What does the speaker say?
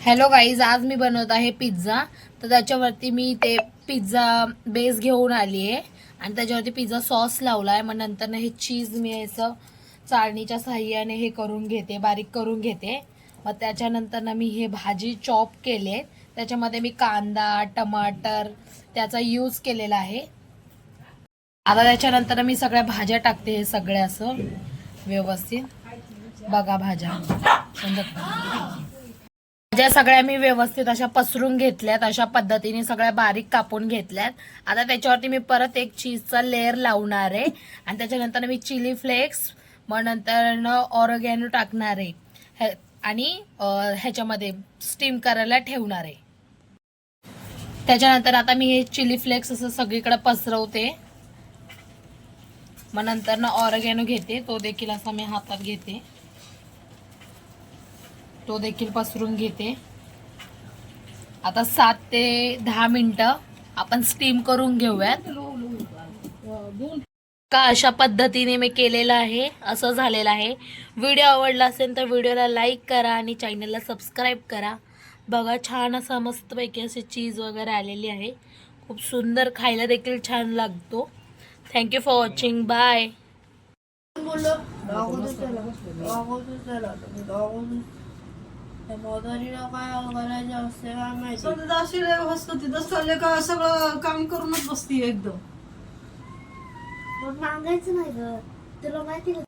Hello guys आज मी बनवत आहे पिझ्झा. तर त्याच्यावरती मी ते पिझ्झा बेस घेऊन आली आहे आणि त्याच्यावरती पिझ्झा सॉस लावला आहे मग नंतर हे चीज मी असं चाळणीच्या साह्याने हे करून घेते बारीक करून घेते. मग त्याच्यानंतर ना मी हे भाजी चॉप केले. त्याच्यामध्ये मी कांदा टमाटर त्याचा यूज केलेला आहे. आता त्याच्यानंतर मी सगळ्या भाज्या टाकते हे सगळ्या असं व्यवस्थित. बघा भाज्या. भाज्या सगळ्या मी व्यवस्थित अशा पसरून घेतल्यात अशा पद्धतीने सगळ्या बारीक कापून घेतल्यात. आता त्याच्यावरती मी परत एक चीजचा लेअर लावणार आहे. आणि त्याच्यानंतर मी चिली फ्लेक्स मग नंतर ऑरगॅनो टाकणार आहे. आणि ह्याच्यामध्ये स्टीम करायला ठेवणार आहे. त्याच्यानंतर आता मी हे चिली फ्लेक्स असं सगळीकडे पसरवते. मग नंतर ना ऑरगॅनो घेते. तो देखील असा मी हातात घेते. तो देखील पसरून घेते. आता सात ते दहा मिनटं आपण स्टीम करून घेऊयात. का अशा पद्धतीने मी केलेलं आहे? असं झालेलं आहे. व्हिडिओ आवडला असेल तर व्हिडिओला लाईक करा आणि चॅनलला सबस्क्राईब करा. बघा छान असा मस्तपैकी असे चीज वगैरे आलेली आहे. खूप सुंदर खायला देखील छान लागतो. Thank you for watching bye मोदारीला काय करायचं असते काय माहिती? समजा अशी व्यवस्था तिथं चालले का सगळं काम करूनच बसती एकदम. मग मागायचं नाही ग. तुला माहिती का